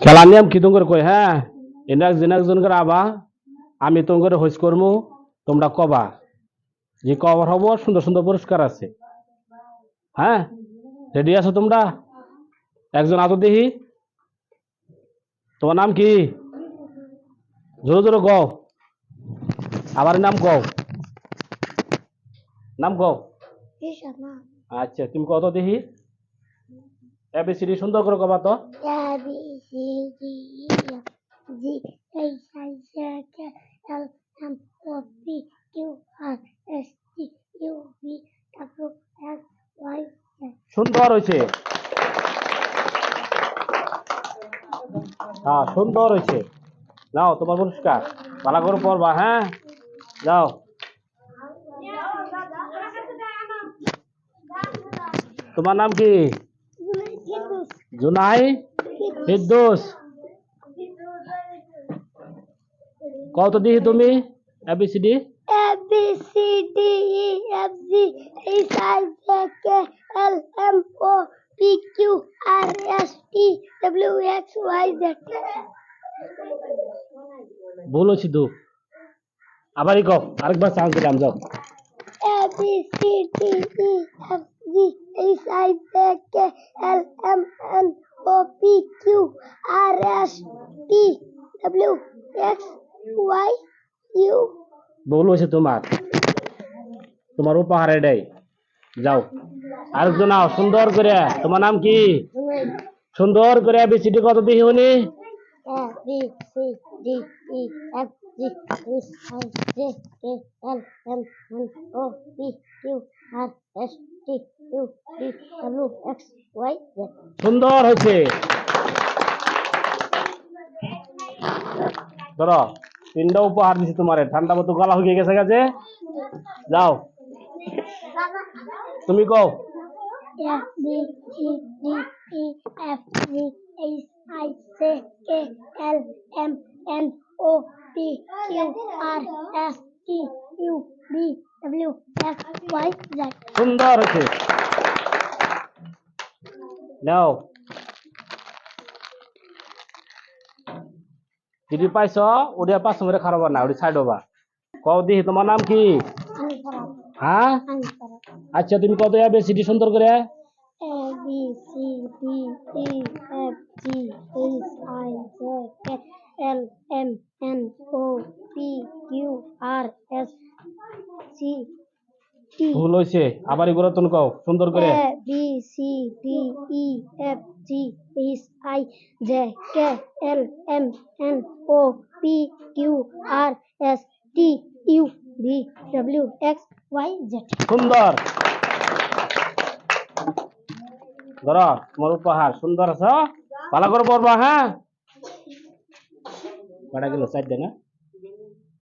খেলার নিয়ম কি তুমি কই হ্যাঁ এনে একজন একজন করে আবা আমি তুমি করে হইস করমু তোমরা কবা যে কবার হব সুন্দর সুন্দর পুরস্কার আছে হ্যাঁ রেডি আছো তোমরা একজন আতো দেখি তোমার নাম কি জোরে জোরে গও আবার নাম গও নাম গও Krishna. আচ্ছা তুমি কত দেখি এবিসিডি সুন্দর করে কবা তো E. সুন্দর হয়েছে হ্যাঁ সুন্দর হয়েছে নাও তোমার পুরস্কার ভালো করে পড়বা হ্যাঁ যাও তোমার নাম কি জুনাই ফিরদোস। কত দিহি তুমি? A B C D B C D? E F G H I J K L M O P Q R S T W X Y Z. ভুল হয়েছি তো। আবারই কও আরেকবার চান্স দিলাম যাও D E F G H I J K L M N O P Q R S T W X Y U ভুল হয়েছে তোমার তোমার উপহার এটাই যাও। আরেকজন আও সুন্দর করে তোমার নাম কি? সুন্দর করে এবিসিডি কত উনি. সুন্দর হয়েছে ধরো তিনটা উপহার দিছি তোমারে। ঠান্ডা মতো গলা হয়ে গেছে গেছে যাও। তুমি কও। A B C D E F G H I J K L M N O P Q R S T U V W X Y Z. সুন্দর হয়েছে। নাও। যদি পাইছ ওডিয়া পাঁচ মেরে খারাপ না ওটি সাইড হবা কও দিহি তোমার নাম কি. হ্যাঁ. আচ্ছা তুমি কত যাবে সিটি সুন্দর করে A B C D E F G H I J K L M N O P Q R S T ভুল হয়েছে আবার তুমি কও সুন্দর করে। A B C D E F G H I J K L M N O P Q R S T U V W X Y Z. সুন্দর। ধরো তোমার উপহার। সুন্দর আছে? ভালো করে পড়বা হ্যাঁ? কটা গেল চারটে না।